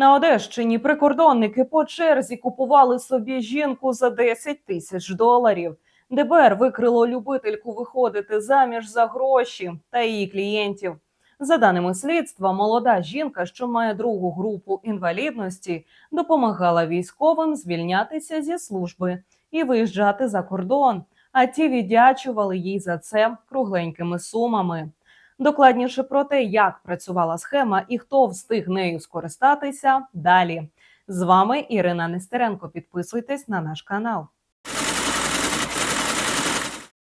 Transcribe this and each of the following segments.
На Одещині прикордонники по черзі купували собі жінку за 10 тисяч доларів. ДБР викрило любительку виходити заміж за гроші та її клієнтів. За даними слідства, молода жінка, що має другу групу інвалідності, допомагала військовим звільнятися зі служби і виїжджати за кордон. А ті віддячували їй за це кругленькими сумами. Докладніше про те, як працювала схема і хто встиг нею скористатися далі. З вами Ірина Нестеренко. Підписуйтесь на наш канал.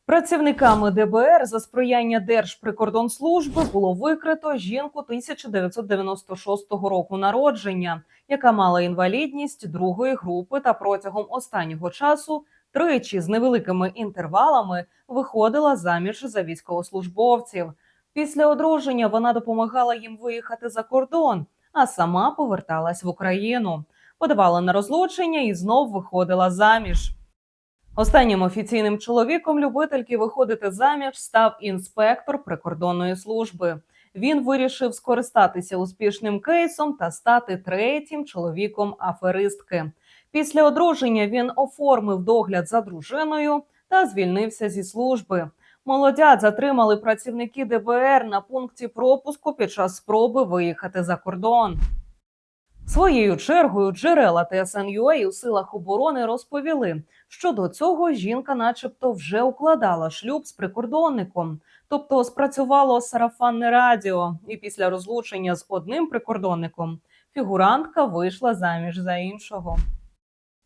Працівниками ДБР за сприяння Держприкордонслужби було викрито жінку 1996 року народження, яка мала інвалідність другої групи та протягом останнього часу тричі з невеликими інтервалами виходила заміж за військовослужбовців. Після одруження вона допомагала їм виїхати за кордон, а сама поверталась в Україну, подавала на розлучення і знов виходила заміж. Останнім офіційним чоловіком любительки виходити заміж став інспектор прикордонної служби. Він вирішив скористатися успішним кейсом та стати третім чоловіком аферистки. Після одруження він оформив догляд за дружиною та звільнився зі служби. Молодят затримали працівники ДБР на пункті пропуску під час спроби виїхати за кордон. Своєю чергою джерела ТСНЮА у силах оборони розповіли, що до цього жінка, начебто, вже укладала шлюб з прикордонником, тобто спрацювало сарафанне радіо, і після розлучення з одним прикордонником фігурантка вийшла заміж за іншого.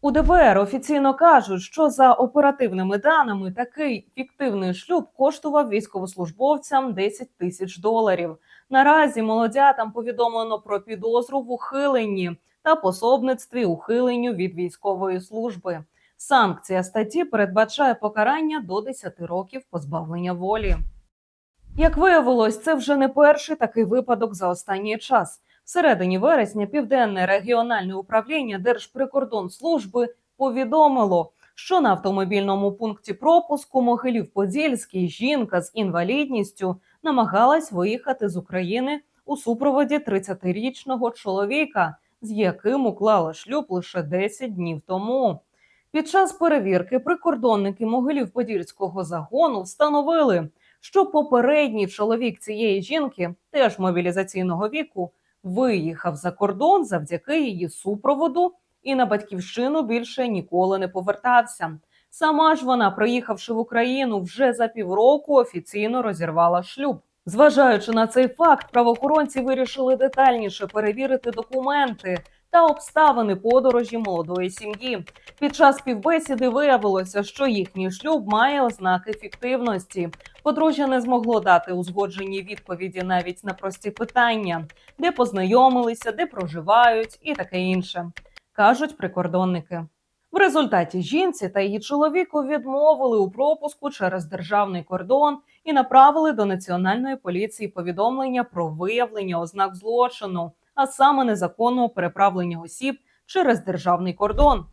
У ДБР офіційно кажуть, що за оперативними даними такий фіктивний шлюб коштував військовослужбовцям 10 тисяч доларів. Наразі молодятам повідомлено про підозру в ухиленні та пособництві ухиленню від військової служби. Санкція статті передбачає покарання до 10 років позбавлення волі. Як виявилось, це вже не перший такий випадок за останній час. В середині вересня Південне регіональне управління Держприкордонслужби повідомило, що на автомобільному пункті пропуску Могилів-Подільський жінка з інвалідністю намагалась виїхати з України у супроводі 30-річного чоловіка, з яким уклала шлюб лише 10 днів тому. Під час перевірки прикордонники Могилів-Подільського загону встановили, що попередній чоловік цієї жінки, теж мобілізаційного віку, виїхав за кордон завдяки її супроводу і на батьківщину більше ніколи не повертався. Сама ж вона, приїхавши в Україну, вже за півроку офіційно розірвала шлюб. Зважаючи на цей факт, правоохоронці вирішили детальніше перевірити документи та обставини подорожі молодої сім'ї. Під час співбесіди виявилося, що їхній шлюб має ознаки фіктивності. Подружжя не змогло дати узгоджені відповіді навіть на прості питання, де познайомилися, де проживають, і таке інше, кажуть прикордонники. В результаті жінці та її чоловіку відмовили у пропуску через державний кордон і направили до національної поліції повідомлення про виявлення ознак злочину, а саме незаконного переправлення осіб через державний кордон.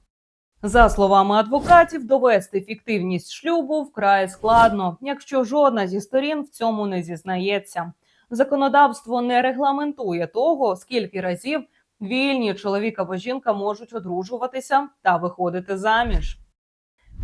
За словами адвокатів, довести фіктивність шлюбу вкрай складно, якщо жодна зі сторін в цьому не зізнається. Законодавство не регламентує того, скільки разів вільні чоловік або жінка можуть одружуватися та виходити заміж.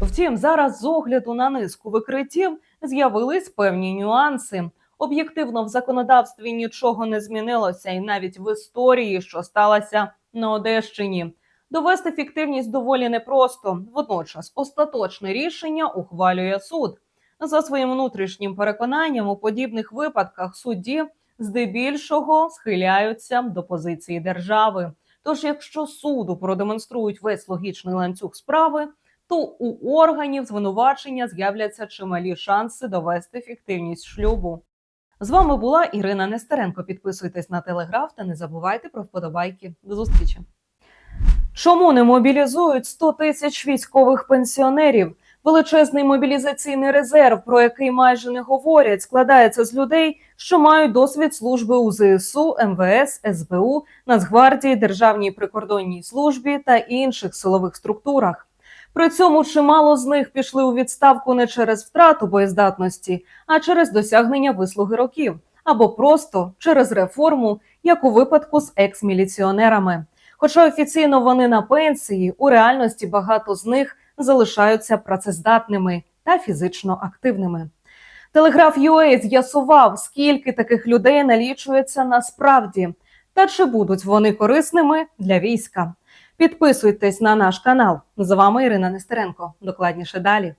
Втім, зараз з огляду на низку викриттів з'явились певні нюанси. Об'єктивно в законодавстві нічого не змінилося, і навіть в історії, що сталося на Одещині. Довести фіктивність доволі непросто. Водночас, остаточне рішення ухвалює суд. За своїм внутрішнім переконанням, у подібних випадках судді здебільшого схиляються до позиції держави. Тож, якщо суду продемонструють весь логічний ланцюг справи, то у органів звинувачення з'являться чималі шанси довести фіктивність шлюбу. З вами була Ірина Нестеренко. Підписуйтесь на телеграф та не забувайте про вподобайки. До зустрічі. Чому не мобілізують 100 тисяч військових пенсіонерів? Величезний мобілізаційний резерв, про який майже не говорять, складається з людей, що мають досвід служби у ЗСУ, МВС, СБУ, Нацгвардії, Державній прикордонній службі та інших силових структурах. При цьому чимало з них пішли у відставку не через втрату боєздатності, а через досягнення вислуги років або просто через реформу, як у випадку з екс-міліціонерами. Хоча офіційно вони на пенсії, у реальності багато з них залишаються працездатними та фізично активними. Телеграф UA з'ясував, скільки таких людей налічується насправді, та чи будуть вони корисними для війська. Підписуйтесь на наш канал. З вами Ірина Нестеренко. Докладніше далі.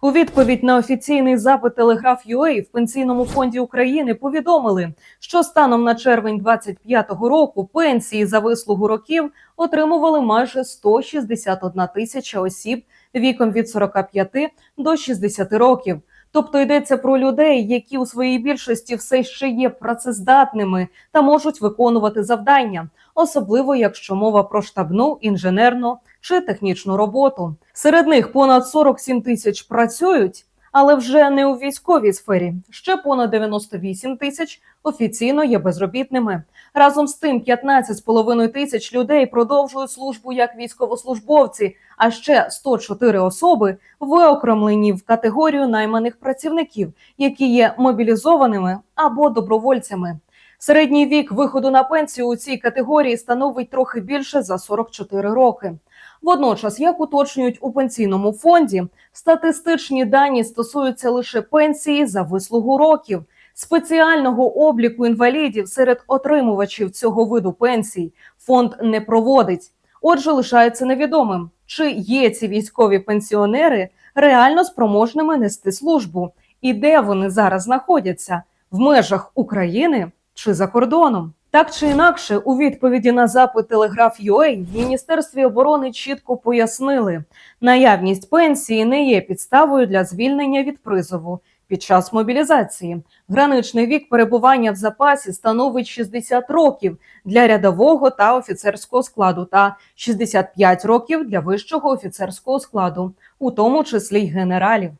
У відповідь на офіційний запит Телеграф ЮЕЙ в пенсійному фонді України повідомили, що станом на червень 25-го року пенсії за вислугу років отримували майже 161 тисяча осіб віком від 45 до 60 років. Тобто йдеться про людей, які у своїй більшості все ще є працездатними та можуть виконувати завдання, особливо якщо мова про штабну, інженерну чи технічну роботу. Серед них понад 47 тисяч працюють, але вже не у військовій сфері. Ще понад 98 тисяч офіційно є безробітними. Разом з тим 15,5 тисяч людей продовжують службу як військовослужбовці, а ще 104 особи виокремлені в категорію найманих працівників, які є мобілізованими або добровольцями. Середній вік виходу на пенсію у цій категорії становить трохи більше за 44 роки. Водночас, як уточнюють у пенсійному фонді, статистичні дані стосуються лише пенсії за вислугу років. Спеціального обліку інвалідів серед отримувачів цього виду пенсій фонд не проводить. Отже, лишається невідомим, чи є ці військові пенсіонери реально спроможними нести службу, і де вони зараз знаходяться в межах України чи за кордоном. Так чи інакше, у відповіді на запит Телеграф UA в Міністерстві оборони чітко пояснили, наявність пенсії не є підставою для звільнення від призову під час мобілізації. Граничний вік перебування в запасі становить 60 років для рядового та офіцерського складу, та 65 років для вищого офіцерського складу, у тому числі й генералів.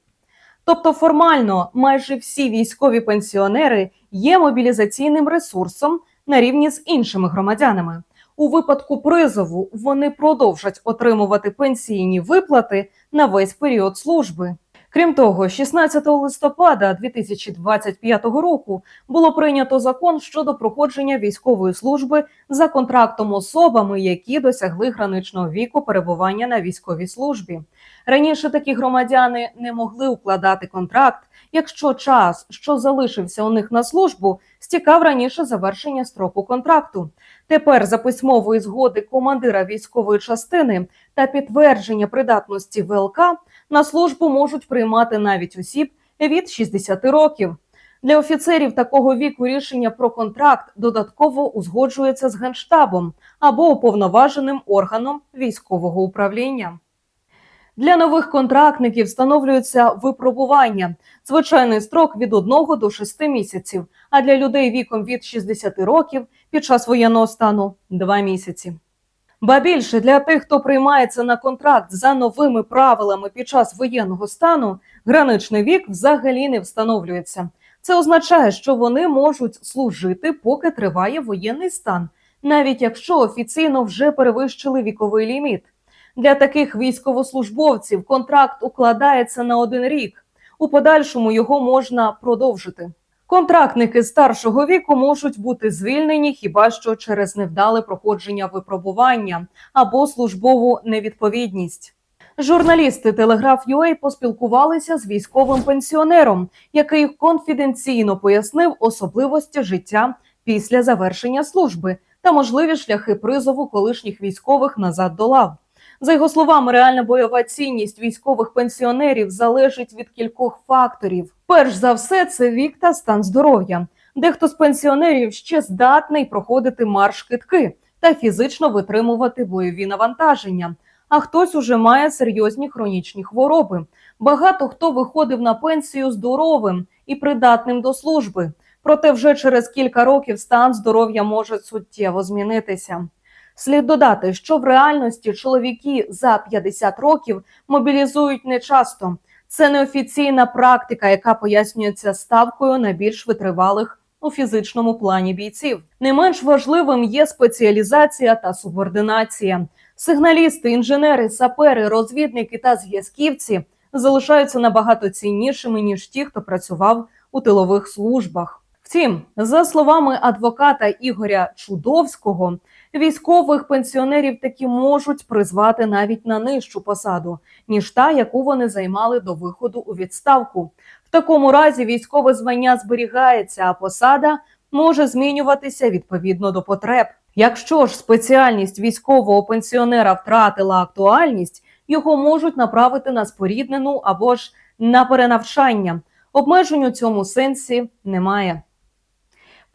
Тобто формально майже всі військові пенсіонери є мобілізаційним ресурсом на рівні з іншими громадянами. У випадку призову вони продовжать отримувати пенсійні виплати на весь період служби. Крім того, 16 листопада 2025 року було прийнято закон щодо проходження військової служби за контрактом особами, які досягли граничного віку перебування на військовій службі. Раніше такі громадяни не могли укладати контракт, якщо час, що залишився у них на службу, стікав раніше завершення строку контракту. Тепер за письмової згоди командира військової частини та підтвердження придатності ВЛК на службу можуть приймати навіть осіб від 60 років. Для офіцерів такого віку рішення про контракт додатково узгоджується з генштабом або уповноваженим органом військового управління. Для нових контрактників встановлюється випробування. Звичайний строк від 1 до 6 місяців. А для людей віком від 60 років під час воєнного стану 2 місяці. Ба більше для тих, хто приймається на контракт за новими правилами під час воєнного стану, граничний вік взагалі не встановлюється. Це означає, що вони можуть служити, поки триває воєнний стан, навіть якщо офіційно вже перевищили віковий ліміт. Для таких військовослужбовців контракт укладається на один рік. У подальшому його можна продовжити. Контрактники старшого віку можуть бути звільнені хіба що через невдале проходження випробування або службову невідповідність. Журналісти Телеграф UA поспілкувалися з військовим пенсіонером, який конфіденційно пояснив особливості життя після завершення служби та можливі шляхи призову колишніх військових назад до лав. За його словами, реальна бойова цінність військових пенсіонерів залежить від кількох факторів. Перш за все, це вік та стан здоров'я. Дехто з пенсіонерів ще здатний проходити марш китки та фізично витримувати бойові навантаження. А хтось уже має серйозні хронічні хвороби. Багато хто виходив на пенсію здоровим і придатним до служби. Проте вже через кілька років стан здоров'я може суттєво змінитися. Слід додати, що в реальності чоловіки за 50 років мобілізують нечасто. Це неофіційна практика, яка пояснюється ставкою на більш витривалих у фізичному плані бійців. Не менш важливим є спеціалізація та субординація. Сигналісти, інженери, сапери, розвідники та зв'язківці залишаються набагато ціннішими ніж ті, хто працював у тилових службах. Втім, за словами адвоката Ігоря Чудовського, військових пенсіонерів таки можуть призвати навіть на нижчу посаду, ніж та, яку вони займали до виходу у відставку. В такому разі військове звання зберігається, а посада може змінюватися відповідно до потреб. Якщо ж спеціальність військового пенсіонера втратила актуальність, його можуть направити на споріднену або ж на перенавчання. Обмежень у цьому сенсі немає.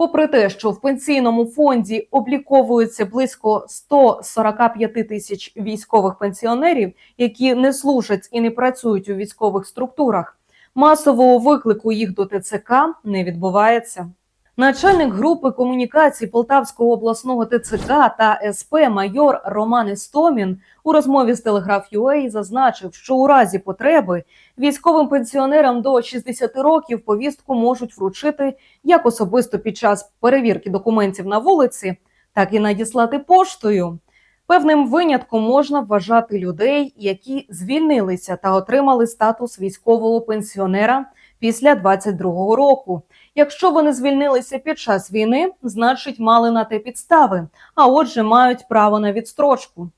Попри те, що в пенсійному фонді обліковується близько 145 тисяч військових пенсіонерів, які не служать і не працюють у військових структурах, масового виклику їх до ТЦК не відбувається. Начальник групи комунікацій Полтавського обласного ТЦК та СП майор Роман Істомін у розмові з телеграф Телеграф.UA зазначив, що у разі потреби військовим пенсіонерам до 60 років повістку можуть вручити як особисто під час перевірки документів на вулиці, так і надіслати поштою. Певним винятком можна вважати людей, які звільнилися та отримали статус військового пенсіонера після 22-го року. Якщо вони звільнилися під час війни, значить мали на те підстави, а отже, мають право на відстрочку.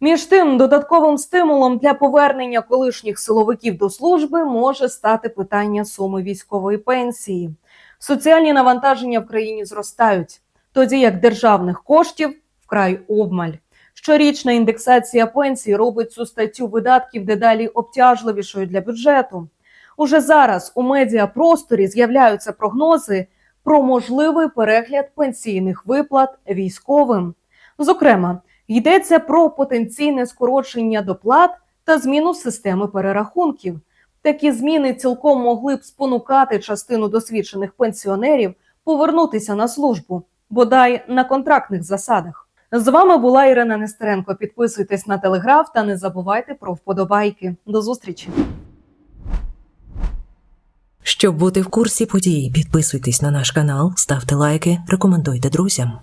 Між тим, додатковим стимулом для повернення колишніх силовиків до служби може стати питання суми військової пенсії. Соціальні навантаження в країні зростають, тоді як державних коштів вкрай обмаль. Щорічна індексація пенсій робить цю статтю видатків дедалі обтяжливішою для бюджету. Уже зараз у медіапросторі з'являються прогнози про можливий перегляд пенсійних виплат військовим. Зокрема, йдеться про потенційне скорочення доплат та зміну системи перерахунків. Такі зміни цілком могли б спонукати частину досвідчених пенсіонерів повернутися на службу, бодай на контрактних засадах. З вами була Ірина Нестеренко. Підписуйтесь на телеграф та не забувайте про вподобайки. До зустрічі! Щоб бути в курсі подій, підписуйтесь на наш канал, ставте лайки, рекомендуйте друзям.